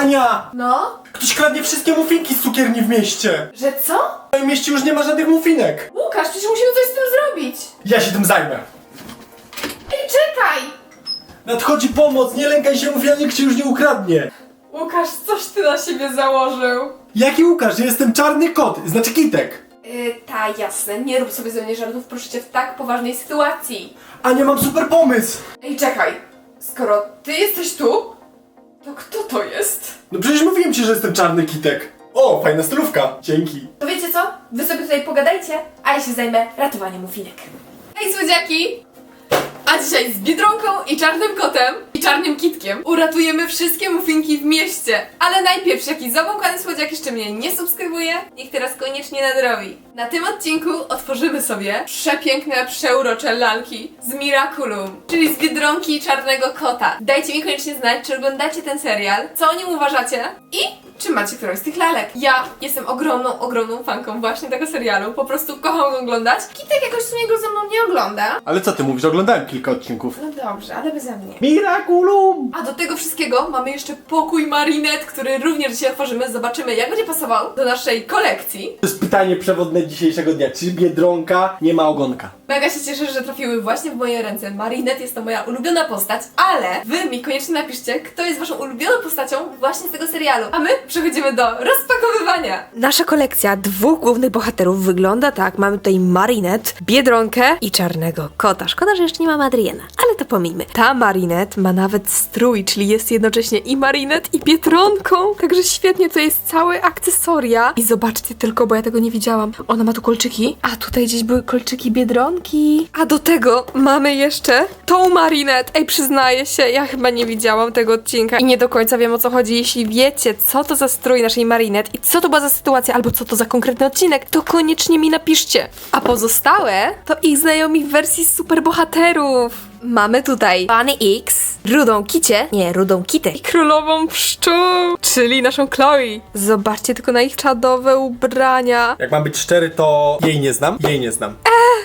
Ania! No? Ktoś kradnie wszystkie muffinki z cukierni w mieście! Że co? W moim mieście już nie ma żadnych muffinek! Łukasz, przecież musimy coś z tym zrobić. Ja się tym zajmę! Ej, czekaj! Nadchodzi pomoc, nie lękaj się, muffianik cię już nie ukradnie! Łukasz, coś ty na siebie założył. Jaki Łukasz? Ja jestem czarny kot, znaczy kitek! Yy, ta, jasne, nie rób sobie ze mnie żartów, proszę cię, w tak poważnej sytuacji. Ania, mam super pomysł! Ej, czekaj, skoro ty jesteś tu, to kto to jest? No przecież mówiłem ci, że jestem czarny kitek! O, fajna stylówka! Dzięki! To wiecie co? Wy sobie tutaj pogadajcie, a ja się zajmę ratowaniem mufinek. Hej, słodziaki! A dzisiaj z Biedronką i Czarnym Kotem Czarnym Kitkiem uratujemy wszystkie muffinki w mieście. Ale najpierw, jaki zabłąkany słodziak jeszcze mnie nie subskrybuje, niech teraz koniecznie nadrobi. Na tym odcinku otworzymy sobie przepiękne, przeurocze lalki z Miraculum, czyli z Biedronki Czarnego Kota. Dajcie mi koniecznie znać, czy oglądacie ten serial, co o nim uważacie i czy macie którąś z tych lalek. Ja jestem ogromną, ogromną fanką właśnie tego serialu, po prostu kocham go oglądać. Kitek jakoś w sumie go ze mną nie ogląda. Ale co ty mówisz? Oglądałem kilka odcinków. No dobrze, ale beze mnie. Miraculum! A do tego wszystkiego mamy jeszcze pokój Marinet, który również dzisiaj otworzymy. Zobaczymy, jak będzie pasował do naszej kolekcji. To jest pytanie przewodne dzisiejszego dnia. Czy Biedronka nie ma ogonka? Mega się cieszę, że trafiły właśnie w moje ręce. Marinet jest to moja ulubiona postać, ale wy mi koniecznie napiszcie, kto jest waszą ulubioną postacią właśnie z tego serialu. A my przechodzimy do rozpakowywania. Nasza kolekcja dwóch głównych bohaterów wygląda tak. Mamy tutaj Marinette, Biedronkę i Czarnego Kota. Szkoda, że jeszcze nie mamy Adriana, ale to pomijmy. Ta Marinette ma nawet strój, czyli jest jednocześnie i Marinette i Biedronką. Także świetnie, to jest całe akcesoria. I zobaczcie tylko, bo ja tego nie widziałam. Ona ma tu kolczyki, a tutaj gdzieś były kolczyki Biedronki. A do tego mamy jeszcze tą Marinette. Ej, przyznaję się, ja chyba nie widziałam tego odcinka i nie do końca wiem o co chodzi. Jeśli wiecie, co to za strój naszej Marinette i co to była za sytuacja, albo co to za konkretny odcinek, to koniecznie mi napiszcie. A pozostałe to ich znajomi w wersji superbohaterów. Mamy tutaj Bunny X, Rudą Kicie, nie, Rudą Kitę i Królową Pszczół, czyli naszą Chloe. Zobaczcie tylko na ich czadowe ubrania. Jak mam być szczery, to jej nie znam, jej nie znam.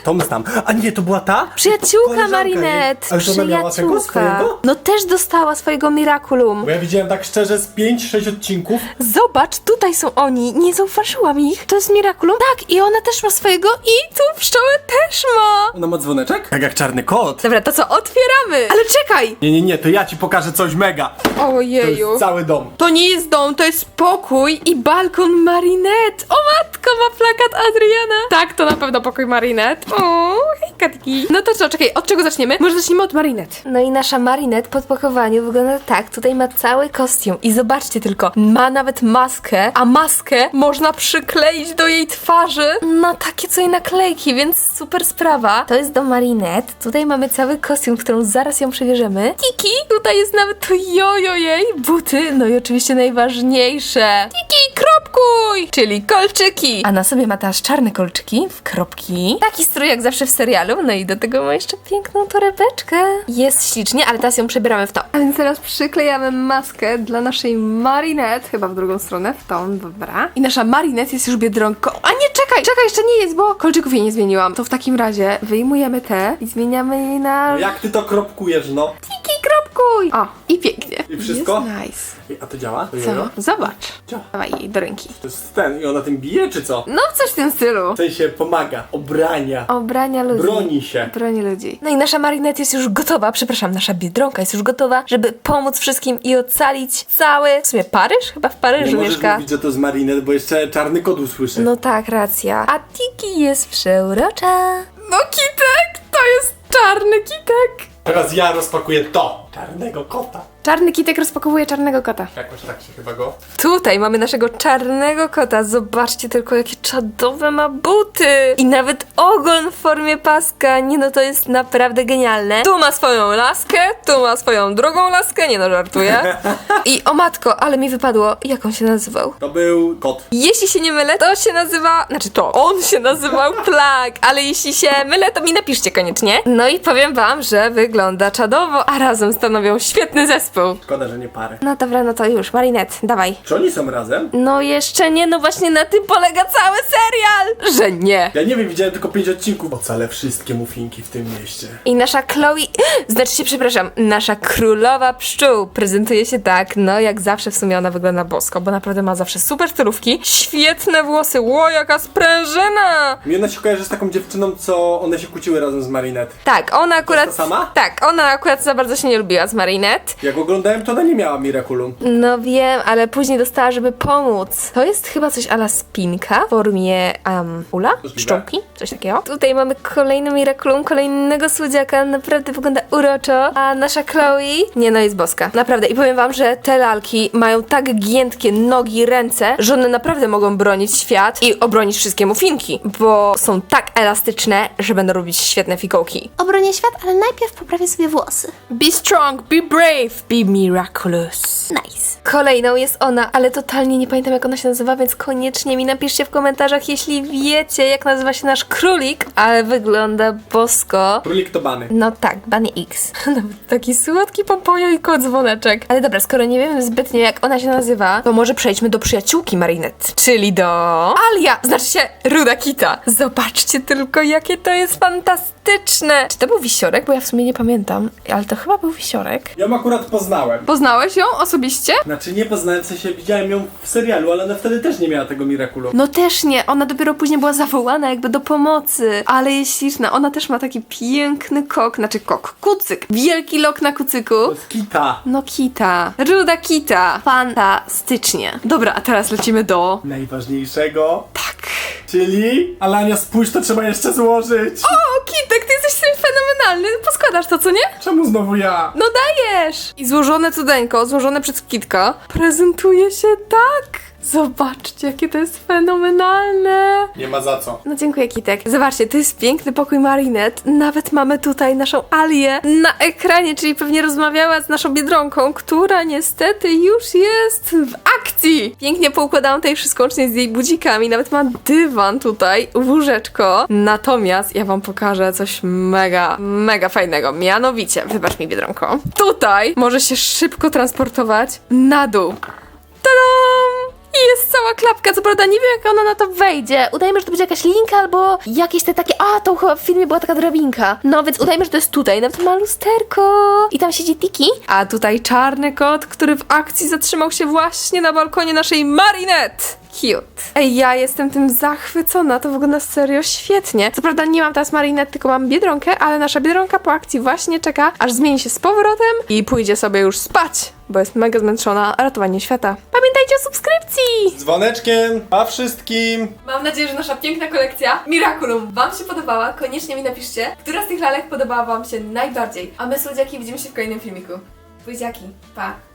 Tom znam. A nie, to była ta? Przyjaciółka Koleżanka jej. Marinette, Ale to ona miała tego przyjaciółka. swojego? No też dostała swojego Miraculum. Bo ja widziałem tak szczerze z 5-6 odcinków. Zobacz, tutaj są oni, nie zauważyłam ich. To jest Miraculum? Tak, i ona też ma swojego i tu pszczołę też ma. Ona ma dzwoneczek? Tak jak czarny kot. Dobra, to co, otwieramy. Ale czekaj! Nie, nie, nie, to ja ci pokażę coś mega. To Ojeju. jest cały dom. To nie jest dom, to jest pokój i balkon Marinette. O matko, ma plakat Adriana. Tak, to na pewno pokój Marinette. O, hej katki. No to co, czekaj, od czego zaczniemy? Może zacznijmy od Marinette. No i nasza Marinette po spakowaniu wygląda tak. Tutaj ma cały kostium i zobaczcie tylko, ma nawet maskę, a maskę można przykleić do jej twarzy na takie coś naklejki, więc super sprawa. To jest do Marinette. Tutaj mamy cały kostium, którą zaraz ją przywierzemy. Kiki, tutaj jest nawet to jojo jej, buty, no i oczywiście najważniejsze. Kiki, kropkuj! Czyli kolczyki. A na sobie ma teraz czarne kolczyki w kropki. Taki strój jak zawsze w serialu, no i do tego ma jeszcze piękną torebeczkę. Jest ślicznie, ale teraz ją przebieramy w to. A więc teraz przyklejamy maskę dla naszej Marinette, chyba w drugą stronę, w tą, dobra. I nasza Marinette jest już biedronką. A nie, czekaj, czekaj, jeszcze nie jest, bo kolczyków jej nie zmieniłam. To w takim razie wyjmujemy te i zmieniamy jej na... Jak ty to kropkujesz, no? Kiki, kropkuj! O, i pięknie. I wszystko? Jest nice. Ej, A to działa? To Co? Zobacz. Działa. Dawaj jej do ręki. To jest ten i ona tym bije, czy co? No, coś w tym stylu. W sensie pomaga, obrania, Obrania ludzi. broni się. Broni ludzi. No i nasza Marinette jest już gotowa, przepraszam, nasza Biedronka jest już gotowa, żeby pomóc wszystkim i ocalić cały, w sumie Paryż? Chyba w Nie Paryżu możesz mieszka. mówić, że to z Marinette, bo jeszcze czarny kot usłyszy. No tak, racja. A Tiki jest przeurocza. No kitek, czarny kitek. Teraz ja rozpakuję to. Czarnego kota. Czarny kitek rozpakowuje czarnego kota. Jakoś tak się chyba go. Tutaj mamy naszego czarnego kota. Zobaczcie tylko, jakie czadowe ma buty. I nawet ogon w formie paska. Nie no, to jest naprawdę genialne. Tu ma swoją laskę, tu ma swoją drugą laskę. Nie no, żartuję. I o matko, ale mi wypadło, jak on się nazywał. To był kot. Jeśli się nie mylę, to się nazywa, znaczy to, on się nazywał Plak, ale jeśli się mylę, to mi napiszcie koniecznie. No i powiem wam, że wygląda czadowo, a razem z tą stanowią świetny zespół. Szkoda, że nie parę. No dobra, no to już, Marinette, dawaj. Czy oni są razem? No jeszcze nie, no właśnie na tym polega cały serial! Że nie. Ja nie wiem, widziałem tylko pięć odcinków. Ocalę wszystkie mufinki w tym mieście. I nasza Chloe, znaczy się, przepraszam, nasza królowa pszczół prezentuje się tak, no jak zawsze w sumie ona wygląda bosko, bo naprawdę ma zawsze super stylówki, świetne włosy, ło jaka sprężyna! Mi ona się kojarzy z taką dziewczyną, co one się kłóciły razem z Marinette. Tak, ona akurat... ta sama? Tak, ona akurat za bardzo się nie lubiła z Marinette. Jak oglądałem, to ona nie miała Miraculum. No wiem, ale później dostała, żeby pomóc. To jest chyba coś ala spinka w formie um, ula? Możliwe. Pszczółki? Coś takiego. Tutaj mamy kolejny Miraculum, kolejnego słodziaka, naprawdę wygląda uroczo. A nasza Chloe, nie no, jest boska. Naprawdę. I powiem wam, że te lalki mają tak giętkie nogi, ręce, że one naprawdę mogą bronić świat i obronić wszystkie mufinki, bo są tak elastyczne, że będą robić świetne fikołki. Obronię świat, ale najpierw poprawię sobie włosy. Be strong, be brave, be miraculous. Nice. Kolejną jest ona, ale totalnie nie pamiętam jak ona się nazywa, więc koniecznie mi napiszcie w komentarzach, jeśli wiecie jak nazywa się nasz królik, ale wygląda bosko. Królik to bany. No tak, Bunny X. Nawet taki słodki pompojo i kot dzwoneczek. Ale dobra, skoro nie wiemy zbytnio jak ona się nazywa, to może przejdźmy do przyjaciółki Marinette, czyli do Alia, znaczy się Ruda Kita. Zobaczcie tylko jakie to jest fantastyczne. Czy to był wisiorek? Bo ja w sumie nie pamiętam, ale to chyba był wisiorek. Ja ją akurat poznałem. Poznałeś ją osobiście? Znaczy nie poznałem, w sensie widziałem ją w serialu, ale ona wtedy też nie miała tego Miraculum. No też nie, ona dopiero później była zawołana jakby do pomocy, ale jest śliczna. Ona też ma taki piękny kok, znaczy kok, kucyk. Wielki lok na kucyku. To jest Kita. No kita, ruda kita, fantastycznie. Dobra, a teraz lecimy do... Najważniejszego. Tak. Czyli... Alania, spójrz, to trzeba jeszcze złożyć. O, Kitek, ty jesteś w tym fenomenalny. Poskładasz to, co nie? Czemu znowu ja? No dajesz! I złożone cudeńko, złożone przez Kitka, prezentuje się tak. Zobaczcie, jakie to jest fenomenalne. Nie ma za co. No dziękuję, Kitek. Zobaczcie, to jest piękny pokój Marinette. Nawet mamy tutaj naszą Alię na ekranie, czyli pewnie rozmawiała z naszą Biedronką, która niestety już jest w akcji. Pięknie poukładałam tutaj wszystko, łącznie z jej budzikami. Nawet ma dywan tutaj, łóżeczko. Natomiast ja wam pokażę coś mega, mega fajnego. Mianowicie, wybacz mi, Biedronko. Tutaj może się szybko transportować na dół. Klapka, co prawda nie wiem jak ona na to wejdzie. Udajmy, że to będzie jakaś linka albo jakieś te takie... A, to chyba w filmie była taka drabinka. No więc udajmy, że to jest tutaj. Nawet ma lusterko. I tam siedzi Tiki. A tutaj czarny kot, który w akcji zatrzymał się właśnie na balkonie naszej Marinette. Cute. Ej, ja jestem tym zachwycona, to wygląda serio świetnie. Co prawda nie mam teraz Marinette, tylko mam Biedronkę, ale nasza Biedronka po akcji właśnie czeka, aż zmieni się z powrotem i pójdzie sobie już spać, bo jest mega zmęczona ratowaniem świata. Pamiętajcie o subskrypcji! Z dzwoneczkiem, pa wszystkim. Mam nadzieję, że nasza piękna kolekcja Miraculum Wam się podobała. Koniecznie mi napiszcie, która z tych lalek podobała Wam się najbardziej. A my, słodziaki, widzimy się w kolejnym filmiku. Buziaki, pa!